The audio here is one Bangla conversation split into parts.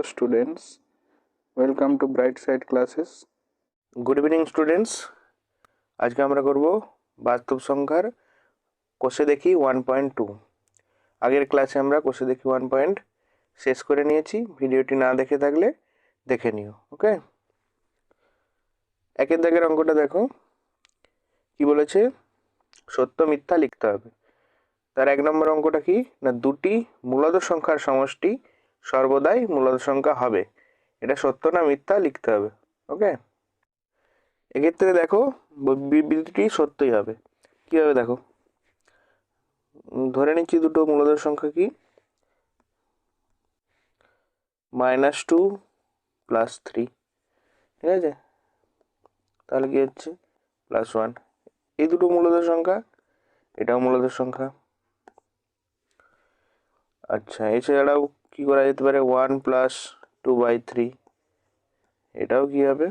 Hello students, welcome to Bright Side Classes. Good evening students আজকে আমরা করব বাস্তব সংখ্যার কোষে দেখি ওয়ান পয়েন্ট টু আগের ক্লাসে আমরা কোষে দেখি ওয়ান পয়েন্ট শেষ করে নিয়েছি। ভিডিওটি না দেখে থাকলে দেখে নিও ওকে একের দাগের অঙ্কটা দেখো। কি বলেছে? সত্য মিথ্যা লিখতে হবে। তার এক নম্বর অঙ্কটা কি? না দুটি মূলদ সংখ্যার সমষ্টি সর্বদাই মূলদ সংখ্যা হবে। এটা সত্য না মিথ্যা লিখতে হবে, ওকে? এক্ষেত্রে দেখো বিবৃতিটি সত্যই হবে। কীভাবে দেখো? ধরে নিচ্ছি দুটো মূলধর সংখ্যা কি? Minus two plus three. ঠিক আছে? তাহলে কি হচ্ছে? Plus one. এই দুটো মূলধর সংখ্যা, এটাও মূলধর সংখ্যা। আচ্ছা এছাড়াও কি করা যেতে পারে? One plus two by three এটাও কি হবে?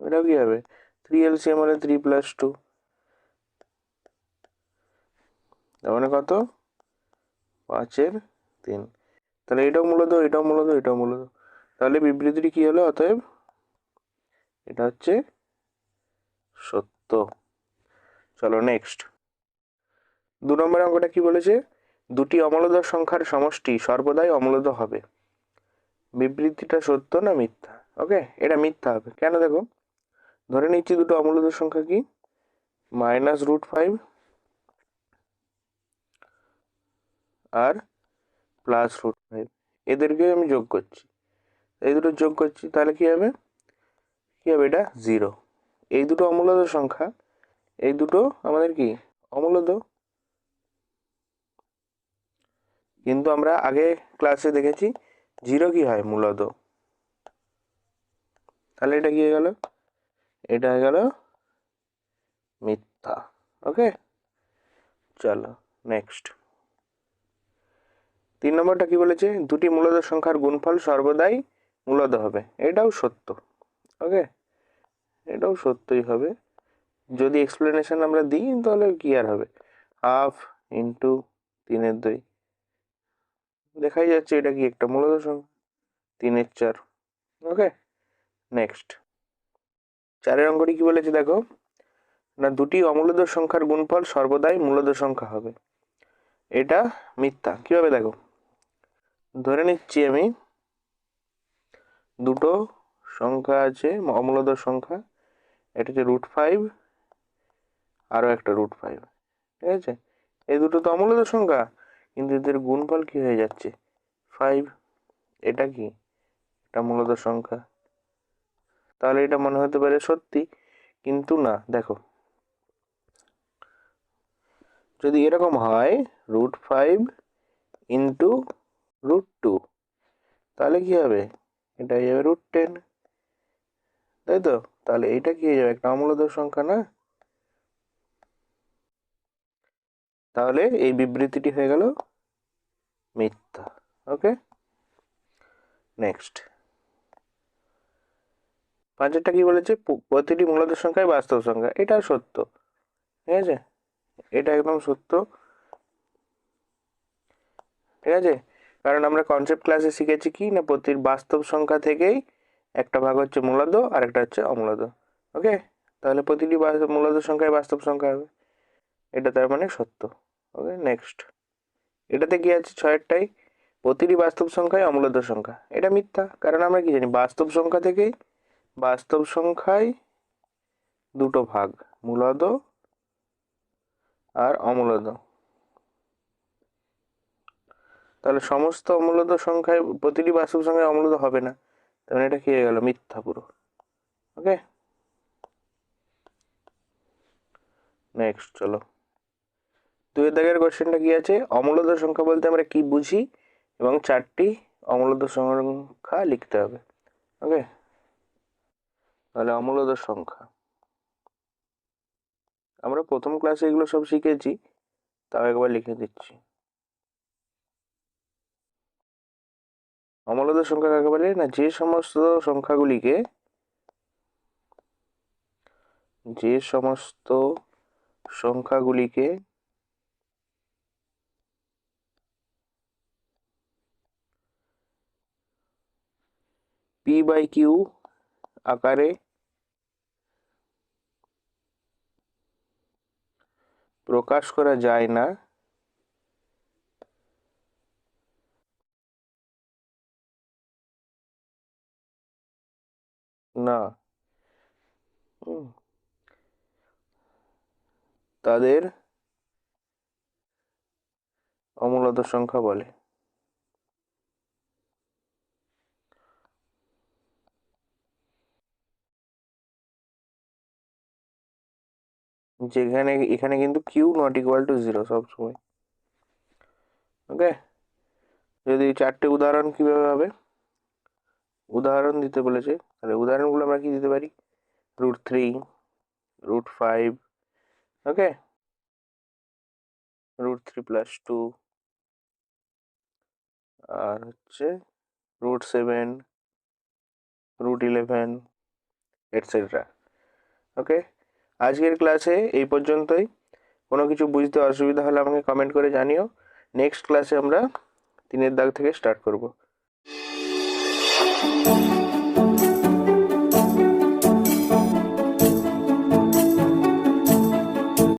এটাও কি হবে? থ্রি এলসিএম হলে থ্রি প্লাস টু তার মানে কত? পাঁচের তিন। তাহলে এটাও মূলত এটাও মূলত এটাও মূলত। তাহলে বিবৃতিটি কি হলো অতএব? এটা হচ্ছে সত্য। চলো নেক্সট দু নম্বর অঙ্কটা কি বলেছে? দুটি অমূলধর সংখ্যার সমষ্টি সর্বদাই অমূলধ হবে। বিবৃতিটা সত্য না মিথ্যা? ওকে এটা মিথ্যা হবে। কেন দেখো? ধরে নিচ্ছি দুটো অমূলধর সংখ্যা কি? মাইনাস রুট ফাইভ আর প্লাস রুট ফাইভ এদেরকে আমি যোগ করছি। এই দুটো যোগ করছি, তাহলে কি হবে? কি হবে এটা? জিরো এই দুটো অমূলধর সংখ্যা, এই দুটো আমাদের কি? অমূলধ কিন্তু আমরা আগে ক্লাসে দেখেছি জিরো কি হয় মূলত? তাহলে এটা কি হয়ে গেল? এটা হয়ে গেল মিথ্যা ওকে চলো নেক্সট তিন নম্বরটা কি বলেছে? দুটি মূলত সংখ্যার গুণফল সর্বদাই মূলত হবে। এটাও সত্য ওকে এটাও সত্যই হবে। যদি এক্সপ্লেনেশন আমরা দিই, তাহলে কি আর হবে? হাফ ইন্টু তিনের দুই। দেখাই যাচ্ছে এটা কি একটা মূলদ সংখ্যা? তিনের চার। ওকে নেক্সট চারের অঙ্কটি কি বলেছে দেখো? না, দুটি অমূলদ সংখ্যার গুণফল সর্বদাই মূলদ সংখ্যা হবে। এটা মিথ্যা। কীভাবে দেখো? ধরে নিচ্ছি আমি, দুটো সংখ্যা আছে অমূলদ সংখ্যা। এটা হচ্ছে রুট ফাইভ আরও একটা রুট ফাইভ ঠিক আছে? এই দুটো তো অমূলদ সংখ্যা। কিন্তু এদের গুণফল কি হয়ে যাচ্ছে? ফাইভ এটা কি? এটা মূলত সংখ্যা। তাহলে এটা মনে হতে পারে সত্যি, কিন্তু না, দেখো। যদি এরকম হয় root five into root two তাহলে কি হবে? এটা হয়ে যাবে রুট টেন তাই তো? তাহলে এটা কি হয়ে যাবে? একটা অমূলধর সংখ্যা না? তাহলে এই বিবৃতিটি হয়ে গেল মিথ্যা, ওকে? নেক্সট পাঁচেরটা কি বলেছে? প্রতিটি মূলত সংখ্যায় বাস্তব সংখ্যা। এটা সত্য, ঠিক আছে? এটা একদম সত্য, ঠিক আছে? কারণ আমরা কনসেপ্ট ক্লাসে শিখেছি কি? না, প্রতির বাস্তব সংখ্যা থেকেই একটা ভাগ হচ্ছে মূলদ আর একটা হচ্ছে অমূলদ, ওকে? তাহলে প্রতিটি মূলদ সংখ্যায় বাস্তব সংখ্যা হবে। এটা তার মানে সত্য। ওকে নেক্সট এটাতে কি আছে? ছয়েরটাই প্রতিটি বাস্তব সংখ্যায় অমূলদ সংখ্যা। এটা মিথ্যা, কারণ আমরা কি জানি? বাস্তব সংখ্যা থেকেই বাস্তব সংখ্যায় দুটো ভাগ, মূলদ আর অমূলদ। তাহলে সমস্ত অমূলদ সংখ্যায়, প্রতিটি বাস্তব সংখ্যায় অমূলদ হবে না। তাহলে এটা কি হয়ে গেল? মিথ্যা পুরো। ওকে নেক্সট চলো। দুই দাগের কোশ্চেনটা কি আছে? অমূলদ সংখ্যা বলতে আমরা কি বুঝি? এবং চারটি অমূলদ সংখ্যা লিখতে হবে। ওকে তাহলে অমূলদ সংখ্যা। আমরা প্রথম ক্লাসে এগুলো সব শিখেছি, তাও একবার লিখে দিচ্ছি। অমূলদ সংখ্যা কাকে বলে? না, যে সমস্ত সংখ্যাগুলিকে, যে সমস্ত সংখ্যাগুলিকে পি বাই কিউ আকারে প্রকাশ করা যায় না। না। তাদের অমূলত সংখ্যা বলে। যেখানে, এখানে কিন্তু Q not equal to zero সবসময়। ওকে যদি চারটে উদাহরণ কীভাবে হবে? উদাহরণ দিতে বলেছে। তাহলে উদাহরণগুলো আমরা কি দিতে পারি? Root three root five okay root three plus two আর হচ্ছে root seven root eleven etcetera okay আজকের ক্লাসে এই পর্যন্তই। কোনো কিছু বুঝতে অসুবিধা হলে আমাকে কমেন্ট করে জানিও। নেক্সট ক্লাসে আমরা তিনের দাগ থেকে স্টার্ট করব।